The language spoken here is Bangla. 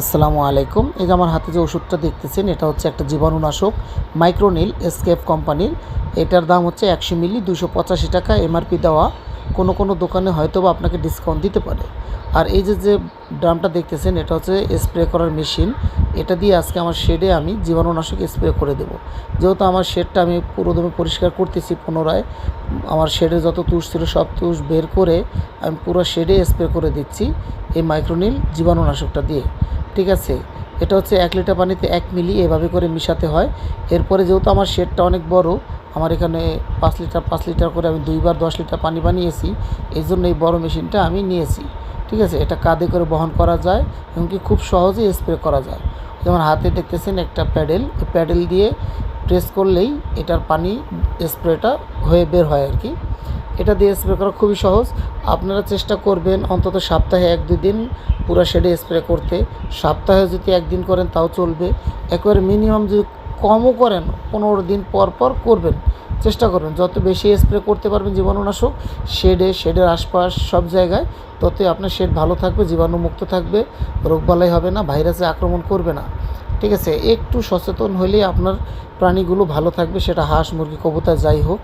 আসসালামু আলাইকুম। এই যে আমার হাতে যে ওষুধটা দেখতেছেন, এটা হচ্ছে একটা জীবাণুনাশক মাইক্রোনিল এসকেপ কোম্পানির। এটার দাম হচ্ছে একশো মিলি দুশো পঁচাশি টাকা, এমআরপি দেওয়া। কোনো কোনো দোকানে হয়তো বা আপনাকে ডিসকাউন্ট দিতে পারে। আর এই যে যে ড্রামটা দেখতেছেন, এটা হচ্ছে স্প্রে করার মেশিন এটা দিয়ে আজকে আমার শেডে আমি জীবাণুনাশক স্প্রে করে দেবো। যেহেতু আমার শেডটা আমি পুরোদমে পরিষ্কার করতেছি পুনরায়, আমার শেডে যত তুষ ছিল সব তুষ বের করে আমি পুরো শেডে স্প্রে করে দিচ্ছি এই মাইক্রোনিল জীবাণুনাশকটা দিয়ে। ঠিক আছে? এটা হচ্ছে এক লিটার পানিতে এক মিলি এভাবে করে মিশাতে হয়। এরপরে যেহেতু আমার শেডটা অনেক বড় আমার এখানে পাঁচ লিটার পাঁচ লিটার করে আমি দুইবার দশ লিটার পানি বানিয়েছি এই জন্য এই বড়ো মেশিনটা আমি নিয়েছি। ঠিক আছে? এটা কাঁধে করে বহন করা যায় এমনকি খুব সহজেই স্প্রে করা যায়। যেমন হাতে দেখতেছেন একটা প্যাডেল এই প্যাডেল দিয়ে প্রেস করলেই এটার পানি স্প্রেটা হয়ে বের হয় আর কি। এটা দিয়ে স্প্রে করা খুবই সহজ। আপনারা চেষ্টা করবেন অন্তত সপ্তাহে এক দিন পুরো শেডে স্প্রে করতে। সপ্তাহে যদি একদিন করেন তাও চলবে। একবারে মিনিমাম যদি কমও করেন, পনেরো দিন পর পর করবেন। চেষ্টা করবেন, যত বেশি স্প্রে করতে পারবেন জীবাণুনাশক, শেডে, শেডের আশপাশ সব জায়গায়, ততই আপনার শেড ভালো থাকবে, জীবাণুমুক্ত থাকবে রোগবালাই হবে না, ভাইরাসে আক্রমণ করবে না। ঠিক আছে, একটু সচেতন হলেই আপনার প্রাণীগুলো ভালো থাকবে, সেটা হাঁস, মুরগি, কবুতর, যাই হোক।